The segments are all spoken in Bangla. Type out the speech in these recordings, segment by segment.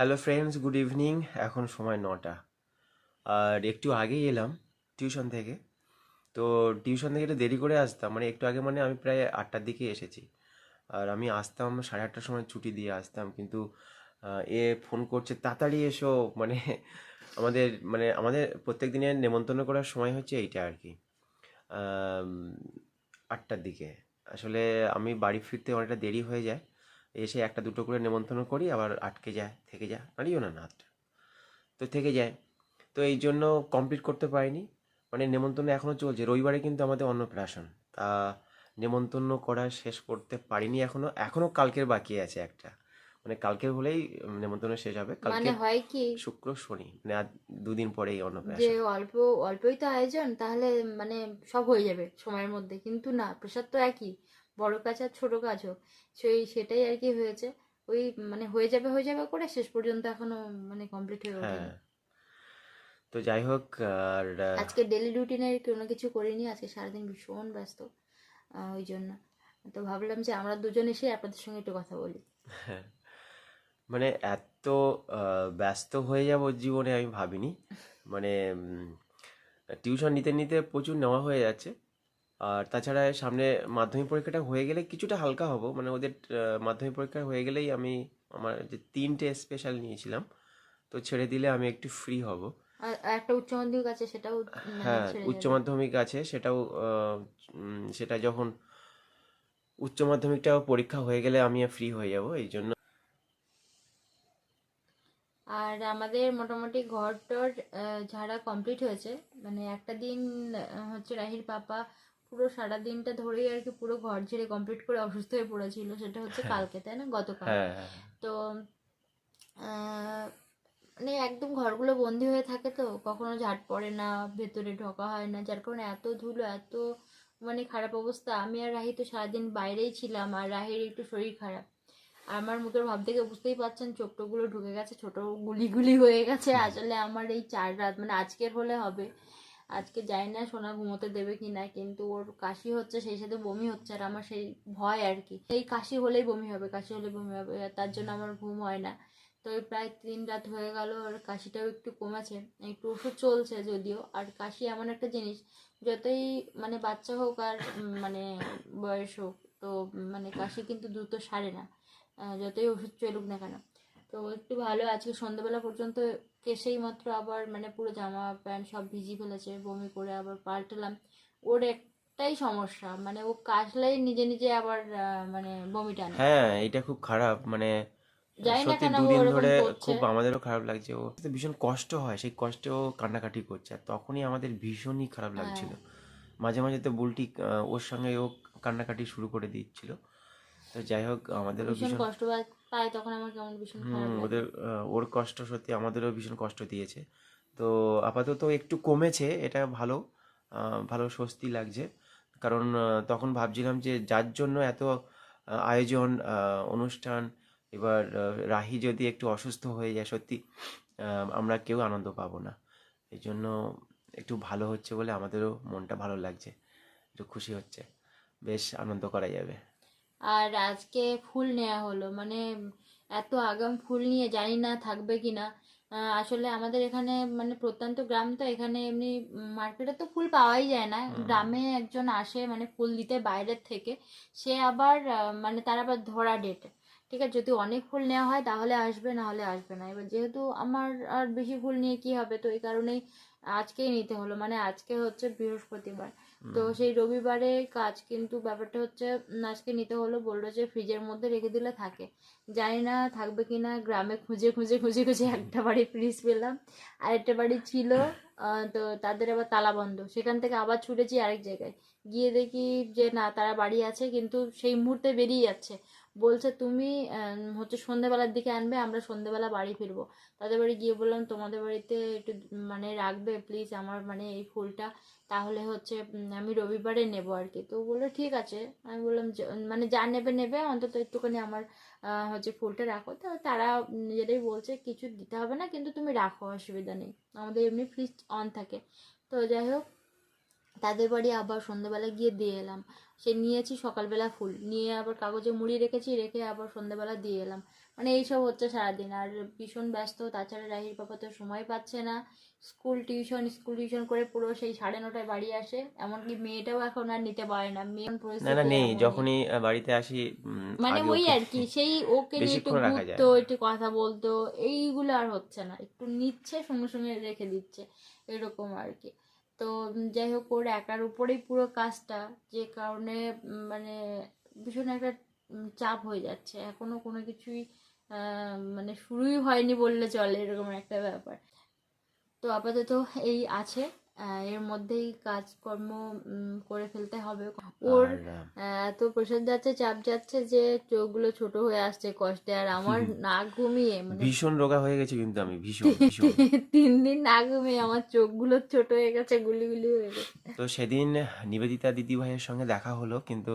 হ্যালো ফ্রেন্ডস গুড ইভিনিং এখন সময় নটা। আর একটু আগেই এলাম টিউশন থেকে। তো টিউশন থেকে একটু দেরি করে আসতাম মানে একটু আগে মানে আমি প্রায় আটটার দিকে এসেছি। আর আমি আসতাম সাড়ে আটটার সময় ছুটি দিয়ে আসতাম, কিন্তু এ ফোন করছে, তাড়াতাড়ি এসো। মানে আমাদের মানে আমাদের প্রত্যেক দিনের নেমন্তন্ন করার সময় হচ্ছে এইটা আর কি। আটটার দিকে। আসলে আমি বাড়ি ফিরতে অনেকটা দেরি হয়ে যায়। এসে একটা দুটো করে নেমন্তন্ন করি আবার আটকে যায় থেকে যায়। আরিও না না তো থেকে যায়। তো এই জন্য কমপ্লিট করতে পারিনি। মানে নেমন্তন্ন এখনও চলছে। রবিবারে কিন্তু আমাদের অন্নপ্রাশন। তা নেমন্তন্ন করা শেষ করতে পারিনি এখনও। এখনও কালকের বাকি আছে একটা। মানে কালকের হলেই নেমন্তন্ন শেষ হবে। মানে কালকে হয় কি? শুক্র শনি। মানে আর দুদিন পরেই যে অন্নপ্রাশন অল্প অল্পই তো আয়োজন তাহলে মানে সব হয়ে যাবে সময়ের মধ্যে। কিন্তু না প্রেশার তো একই। বড় কাজ আর ছোট কাজ হোক সেই সেটাই আর কি হয়েছে। ওই মানে হয়ে যাবে হয়ে যাবে করে শেষ পর্যন্ত এখনও মানে কমপ্লিট হয়ে ওঠেনি। হ্যাঁ। তো যাই হোক আর আজকে ডেলি রুটিনের কোনো কিছু করিনি আজকে সারাদিন ভীষণ ব্যস্ত ওই জন্য। তো ভাবলাম যে আমরা দুজন এসে আপনাদের সঙ্গে একটু কথা বলি। হ্যাঁ। মানে এত ব্যস্ত হয়ে যাব জীবনে আমি ভাবিনি। মানে টিউশন নিতে নিতে প্রচুর নেওয়া হয়ে যাচ্ছে। আর তাছাড়া সামনে মাধ্যমিক পরীক্ষাটা হয়ে গেলে কিছুটা হালকা হব। মানে ওদের মাধ্যমিক পরীক্ষা হয়ে গেলেই আমি আমার যে তিনটে স্পেশাল নিয়েছিলাম তো ছেড়ে দিলে আমি একটু ফ্রি হব। একটা উচ্চ মাধ্যমিক আছে সেটাও মানে হ্যাঁ উচ্চ মাধ্যমিক আছে সেটাও সেটা যখন উচ্চ মাধ্যমিকটাও পরীক্ষা হয়ে গেলে আমি ফ্রি হয়ে যাব এই জন্য। আর আমাদের মোটামুটি ঘর টর ঝাড়া কমপ্লিট হয়েছে। মানে একটা দিন হচ্ছে রাহির পাপা পুরো সারা দিনটা ধরেই আর কি পুরো ঘর ঝেড়ে কমপ্লিট করে অসুস্থ হয়ে পড়েছিল সেটা হচ্ছে কালকে তাই না? গতকাল। হ্যাঁ হ্যাঁ তো মানে একদম ঘরগুলো বন্দি হয়ে থাকে তো কখনো ঝাড় পড়ে না ভেতরে ঢোকা হয় না যার কারণে এত ধুলো এত মানে খারাপ অবস্থা। আমি আর রাহি তো সারাদিন বাইরেই ছিলাম আর রাহির একটু শরীর খারাপ। আর আমার মুখের ভাব দেখে বুঝতেই পারছেন চোখ টোকগুলো ঢুকে গেছে ছোট গুলি গুলি হয়ে গেছে। আসলে আমার এই চার রাত মানে আজকের হলে হবে। আজকে যাই না সোনা ঘুমোতে দেবে কি না, কিন্তু ওর কাশি হচ্ছে, সেই সাথে বমি হচ্ছে আর আমার সেই ভয় আর কি। এই কাশি হলেই বমি হবে, কাশি হলে বমি হবে, তার জন্য আমার ঘুম হয় না। তো প্রায় তিন রাত হয়ে গেল, আর কাশিটাও একটু কমেছে, একটু ওষুধ চলছে যদিও, আর কাশি এমন একটা জিনিস, যতই মানে বাচ্চা হোক আর মানে বয়স হোক, তো মানে কাশি কিন্তু দ্রুত সারে না যতই ওষুধ চলুক না কেন। তো একটু ভালো আজকে সন্ধ্যাবেলা পর্যন্ত কেসেই মাত্র আবার মানে পুরো জামা প্যান্ট সব ভিজি ফেলেছে বমি করে আবার পাল্টালাম ওর একটাই সমস্যা মানে ও কাশলেই নিজে নিজে আবার মানে বমি টানে। হ্যাঁ এটা খুব খারাপ মানে সত্যি কেন দুদিন ধরে খুব আমাদেরও খারাপ লাগছে ও তো ভীষণ কষ্ট হয় সেই কষ্টে ও কান্নাকাটি করছে আর তখনই আমাদের ভীষণই খারাপ হ্যাঁ। লাগছিল। মাঝে মাঝে তো বুলটি ওর সঙ্গে ও কান্নাকাটি শুরু করে দিচ্ছিল। তো যাই হোক আমাদেরও ভীষণ ভীষণ কষ্ট পায় তখন আমার কেমন ভীষণ খারাপ ওদের ওর কষ্ট সত্যি আমাদেরও ভীষণ কষ্ট দিয়েছে। তো আপাতত একটু কমেছে এটা ভালো ভালো স্বস্তি লাগছে। কারণ তখন ভাবছিলাম যে যার জন্য এত আয়োজন অনুষ্ঠান এবার রাহি যদি একটু অসুস্থ হয়ে যায় সত্যি আমরা কেউ আনন্দ পাবো না। এই জন্য একটু ভালো হচ্ছে বলে আমাদেরও মনটা ভালো লাগছে একটু খুশি হচ্ছে। বেশ আনন্দ করা যাবে। আর আজকে ফুল নেওয়া হলো। মানে এত আগাম ফুল নিয়ে জানি না থাকবে কি না। আসলে আমাদের এখানে মানে প্রত্যন্ত গ্রাম তো এখানে এমনি মার্কেটে তো ফুল পাওয়াই যায় না। গ্রামে একজন আসে মানে ফুল দিতে বাইরের থেকে। সে আবার মানে তার আবার ধরা ডেট ঠিক আছে যদি অনেক ফুল নেওয়া হয় তাহলে আসবে না হলে আসবে না। এবার যেহেতু আমার আর বেশি ফুল নিয়ে কি হবে তো এই কারণেই আজকেই নিতে হলো। মানে আজকে হচ্ছে বৃহস্পতিবার। তো সেই রবিবারে কাজ কিন্তু ব্যাপারটা হচ্ছে আজকে নিতে হলো। বলল যে ফ্রিজের মধ্যে রেখে দিলে থাকে। জানি না থাকবে কি না গ্রামে খুঁজে খুঁজে খুঁজে খুঁজে একটা বাড়ি ফ্রিজ পেলাম। আরেকটা বাড়ি ছিল তো তাদের আবার তালা বন্ধ। সেখান থেকে আবার ছুটেছি আরেক জায়গায়। গিয়ে দেখি যে না তারা বাড়ি আছে কিন্তু সেই মুহূর্তে বেরিয়ে যাচ্ছে। বলছে, তুমি হচ্ছে সন্ধেবেলার দিকে আনবে, আমরা সন্ধেবেলা বাড়ি ফিরবো। তাদের বাড়ি গিয়ে বললাম, তোমাদের বাড়িতে একটু মানে রাখবে প্লিজ আমার মানে এই ফুলটা। তাহলে হচ্ছে আমি রবিবারে নেব আর কি। তো বলল, ঠিক আছে। আমি বললাম মানে যা নেবে নেবে। অন্তত একটুখানি আমার হচ্ছে ফুলটা রাখো। তো তারা নিজেরাই বলছে, কিছু দিতে হবে না, কিন্তু তুমি রাখো, অসুবিধা নেই। আমাদের এমনি ফ্রিজ অন থাকে। তো যাই হোক তাদের বাড়ি আবার সন্ধ্যাবেলা গিয়ে দিয়ে এলাম। সে নিয়েছি সকালবেলা ফুল। নিয়ে আবার কাগজে মুড়ি রেখেছি রেখে আবার সন্ধ্যাবেলা দিয়ে এলাম। মানে এইসব হচ্ছে সারাদিন। আর ভীষণ ব্যস্ত। তাছাড়া রাহির বাবা তো সময় পাচ্ছে না। স্কুল টিউশন স্কুল টিউশন করে পুরো সেই সাড়ে নটায় বাড়ি আসে। এমনকি মেয়েটাও এখন আর নিতে পারে না। মেয়ে না পরিস্থিতি না নেই যখনই বাড়িতে আসি মানে ওই আর কি সেই ওকে নিয়ে একটু ঘুরতো একটু কথা বলতো। এইগুলো আর হচ্ছে না। একটু নিচ্ছে সঙ্গে সঙ্গে রেখে দিচ্ছে। এরকম আর কি। তো যাই হোক ওর একার উপরেই পুরো কাজটা, যে কারণে মানে ভীষণ একটা চাপ হয়ে যাচ্ছে। এখনও কোনো কিছুই মানে শুরুই হয়নি বললে চলে, এরকম একটা ব্যাপার। তো আপাতত এই আছে। এর মধ্যেই কাজকর্ম করে ফেলতে হবে। ওর এত প্রেশার যাচ্ছে চাপ যাচ্ছে যে চোখগুলো ছোট হয়ে আসছে কষ্টে। আর আমার না ঘুমিয়ে মানে ভীষণ রোগা হয়ে গেছে কিন্তু আমি ভীষণ তিন দিন না ঘুমিয়ে আমার চোখগুলো ছোট হয়ে গেছে গুলি গুলি হয়ে গেছে। তো সেদিন নিবেদিতা দিদিভাইয়ের সঙ্গে দেখা হলো কিন্তু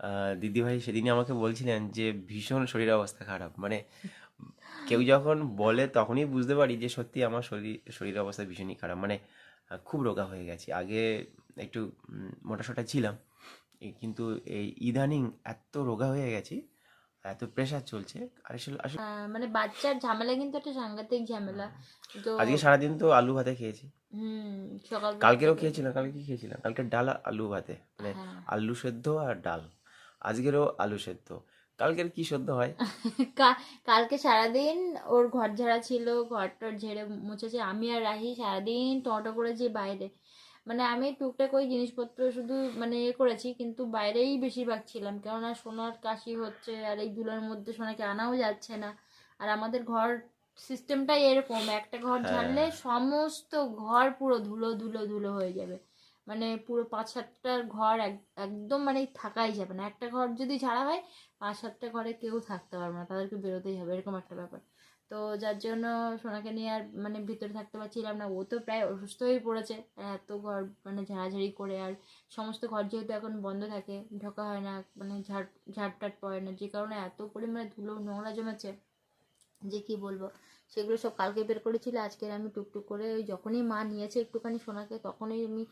আহ, দিদিভাই সেদিনই আমাকে বলছিলেন যে ভীষণ শরীর অবস্থা খারাপ। মানে কেউ যখন বলে তখনই বুঝতে পারি যে সত্যি আমার শরীর শরীর অবস্থা ভীষণই খারাপ। মানে খুব রোগা হয়ে গেছি। আগে একটু মোটাসোটা ছিলাম। কিন্তু এই ইদানিং এত রোগা হয়ে গেছি এত প্রেশার চলছে। আসলে আসলে মানে বাচ্চার ঝামেলা কিন্তু একটা সাংঘাতিক ঝামেলা। তো আজকে সারাদিন তো আলু ভাতে খেয়েছি। হুম সকাল কালকেরও খেয়েছিলাম কালকে কি খেয়েছিলাম। কালকে ডাল আলু ভাতে। মানে হ্যাঁ। আলু সেদ্ধ আর ডাল। আজকেরও আলু সেদ্ধ। কালকের কি সেদ্ধ হয়? কালকে সারাদিন ওর ঘর ঝাড়া ছিল ঘরটর ঝেড়ে মুছেছে। আমি আর রাহি সারাদিন টমেটো করেছি বাইরে। মানে আমি টুকটাক ওই জিনিসপত্র শুধু মানে এ করেছি কিন্তু বাইরেই বেশিরভাগ ছিলাম। কেননা সোনার কাশি হচ্ছে আর এই ধুলোর মধ্যে সোনাকে আনাও যাচ্ছে না। আর আমাদের ঘর সিস্টেমটাই এরকম একটা ঘর হ্যাঁ। ঝাড়লে সমস্ত ঘর পুরো ধুলো ধুলো ধুলো হয়ে যাবে। মানে পুরো পাঁচ সাতটার ঘর এক- একদম মানে থাকাই যাবে না। একটা ঘর যদি ঝাড়া হয় পাঁচ সাতটা ঘরে কেউ থাকতে পারবে না, তাদেরকে বেরোতেই হবে, এরকম একটা ব্যাপার। তো যার জন্য সোনাকে নিয়ে আর মানে ভিতরে থাকতে পারছিলাম না, ও তো প্রায় অসুস্থ হয়ে পড়েছে। এত ঘর মানে ঝাড়াঝাড়ি করে আর সমস্ত ঘর যেহেতু এখন বন্ধ থাকে, ঢোকা হয় না মানে ঝাড় ঝাড়টাট পড়ে না, যে কারণে এত পরিমাণে ধুলো নোংরা জমেছে। যে কি বলব? সেগুলো সব কালকে বের করেছিল, আজকে আমি টুকটুক করে ওই যখনই মা নিয়েছে একটুখানি সোনাকে, তখনই আমি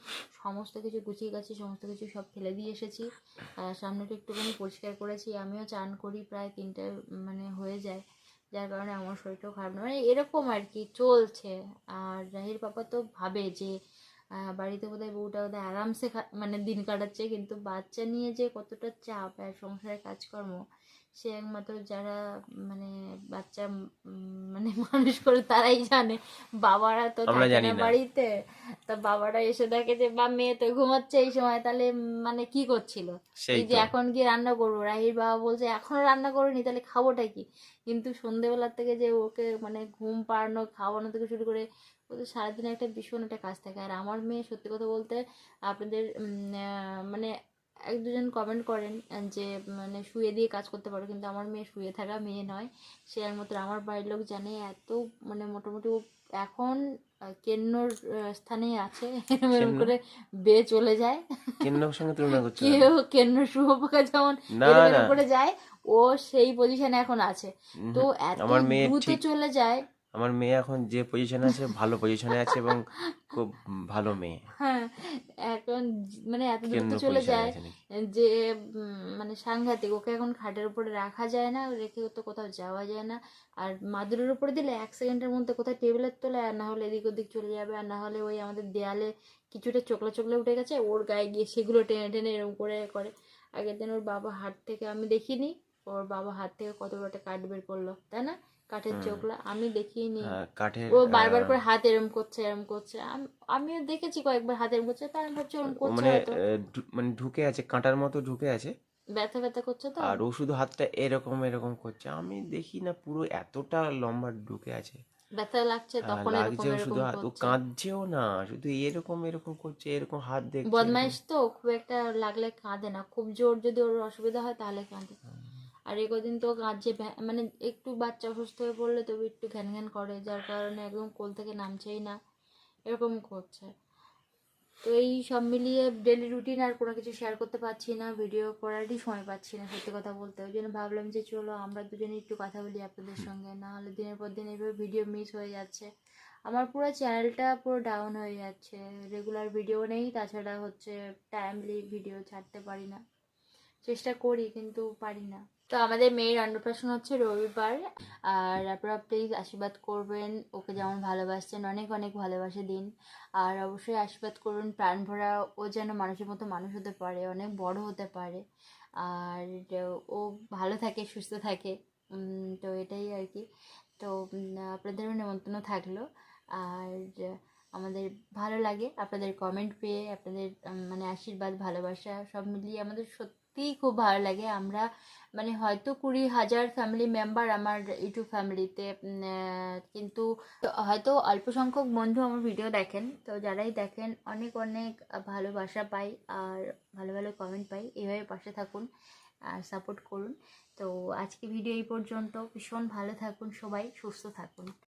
সমস্ত কিছু গুছিয়ে গেছি, সমস্ত কিছু সব ফেলে দিয়ে এসেছি। আর সামনেটা একটুখানি পরিষ্কার করেছি, আমিও চান করি, প্রায় তিনটে মানে হয়ে যায়। যার কারণে আমার শরীরটাও খারাপ না। মানে এরকম আর কি, চলছে। আর রাহির পাপা তো ভাবে যে বাড়িতে বোধহয় বউটা বোধহয় আরামসে মানে দিন কাটাচ্ছে, কিন্তু বাচ্চা নিয়ে যে কতটা চাপ আর সংসারের কাজকর্ম সে একমাত্র যারা মানে বাচ্চা মানে মানুষ করে তারাই জানে। বাবারা তো থাকে না। বাড়িতে। তা বাবারা এসে দেখে যে বা মেয়ে তো ঘুমাচ্ছে এই সময় তাহলে মানে কি করছিল? এই যে এখন কি রান্না করব। রাহির বাবা বলছে এখনও রান্না করিনি তাহলে খাবোটা কি? কিন্তু সন্ধেবেলার থেকে যে ওকে মানে ঘুম পাড়ানো খাওয়ানো থেকে শুরু করে ওদের সারাদিন একটা ভীষণ একটা কাজ থাকে। আর আমার মেয়ে সত্যি কথা বলতে আপনাদের মানে এক দুজন কমেন্ট করেন যে মানে শুয়ে দিয়ে কাজ করতে পারো কিন্তু আমার মেয়ে শুয়ে থাকা মেয়ে নয়। সে একমাত্র আমার বাড়ির লোক জানে এত মানে মোটামুটি এখন কেন্নর আহ, স্থানেই আছে এরকম করে বেয়ে চলে যায়। কেন্দ্রের সঙ্গে তুলনা করছ? কেউ কেন্ন শুভপোকা যেমন এরকম করে যায় ও সেই পজিশনে এখন আছে। তো এত দ্রুত চলে যায় আমার মেয়ে এখন যে পজিশনে আছে ভালো পজিশনে আছে এবং খুব ভালো মেয়ে। হ্যাঁ এখন মানে এত দ্রুত চলে যায় যে মানে সাংঘাতিক ওকে এখন খাটের উপরে রাখা যায় না রেখে তো কোথাও যাওয়া যায় না। আর মাদুরের উপরে দিলে এক সেকেন্ডের মধ্যে কোথায় টেবিলের তোলে আর না হলে এদিক ওদিক চলে যাবে আর না হলে ওই আমাদের দেয়ালে কিছুটা চোকলা চোকলা উঠে গেছে ওর গায়ে গিয়ে সেগুলো টেনে টেনে এরকম করে করে। আগের দিন ওর বাবা হাত থেকে আমি দেখিনি ওর বাবা হাত থেকে কত বড় একটা কাঠ বের করল তাই না? কাঠের হুম। চোকলা আমি দেখিনি হ্যাঁ, কাঠের ও বারবার করে হাত এরম করছে এরম করছে। আম- আমিও দেখেছি কয়েকবার হাত এরম করছে তাই আমি ভাবছি ওরম করছে মানে মানে ঢুকে আছে কাঁটার মতো ঢুকে আছে। ব্যথা ব্যথা করছে তো? আর ও শুধু হাতটা এরকম এরকম করছে। আমি দেখি না পুরো এতটা লম্বা ঢুকে আছে। ব্যথা লাগছে তখন এরকম লাগছে শুধু হাত ও কাঁদছেও না শুধু এরকম এরকম করছে এরকম হাত দেখছে। বদমাইশ তো খুব একটা লাগলে কাঁদে না। খুব জোর যদি ওর অসুবিধা হয় তাহলে কাঁদে। আর এই কদিন তো কাঁদছে মানে একটু বাচ্চা অসুস্থ হয়ে পড়লে তবু একটু ঘ্যান ঘ্যান করে, যার কারণে একদম কোল থেকে নামছেই না। এরকম করছে। তো এই সব মিলিয়ে ডেলি রুটিন আর কোনো কিছু শেয়ার করতে পারছি না ভিডিও করারই সময় পাচ্ছি না সত্যি কথা বলতে। ওই জন্য ভাবলাম যে চলো আমরা দুজনে একটু কথা বলি আপনাদের সঙ্গে না হলে দিনের পর দিন এইভাবে ভিডিও মিস হয়ে যাচ্ছে। আমার পুরো চ্যানেলটা পুরো ডাউন হয়ে যাচ্ছে। রেগুলার ভিডিও নেই, তাছাড়া হচ্ছে টাইমলি ভিডিও ছাড়তে পারি না। চেষ্টা করি, কিন্তু পারি না। তো আমাদের মেয়ের অন্নপ্রাশন হচ্ছে রবিবার। আর আপনারা প্লিজ আশীর্বাদ করবেন, ওকে যেমন ভালোবাসছেন, অনেক অনেক ভালোবাসে দিন। আর অবশ্যই আশীর্বাদ করুন, প্রাণ ভরা ও যেন মানুষের মতো মানুষ হতে পারে, অনেক বড় হতে পারে। আর ও ভালো থাকে, সুস্থ থাকে তো এটাই আর কি। তো আপনাদেরও নেমন্তন্ন থাকল। আর আমাদের ভালো লাগে, আপনাদের কমেন্ট পেয়ে, আপনাদের মানে আশীর্বাদ, ভালোবাসা, সব মিলিয়ে আমাদের সত্যিই খুব ভালো লাগে। আমরা মানে হয়তো কুড়ি হাজার ফ্যামিলি মেম্বার আমার ইউটিউব ফ্যামিলিতে কিন্তু হয়তো অল্প সংখ্যক বন্ধু আমার ভিডিও দেখেন। তো যারাই দেখেন, অনেক অনেক ভালোবাসা পাই আর ভালো ভালো কমেন্ট পাই। এইভাবে পাশে থাকুন আর সাপোর্ট করুন। তো আজকে ভিডিও এই পর্যন্ত। ভীষণ ভালো থাকুন সবাই, সুস্থ থাকুন।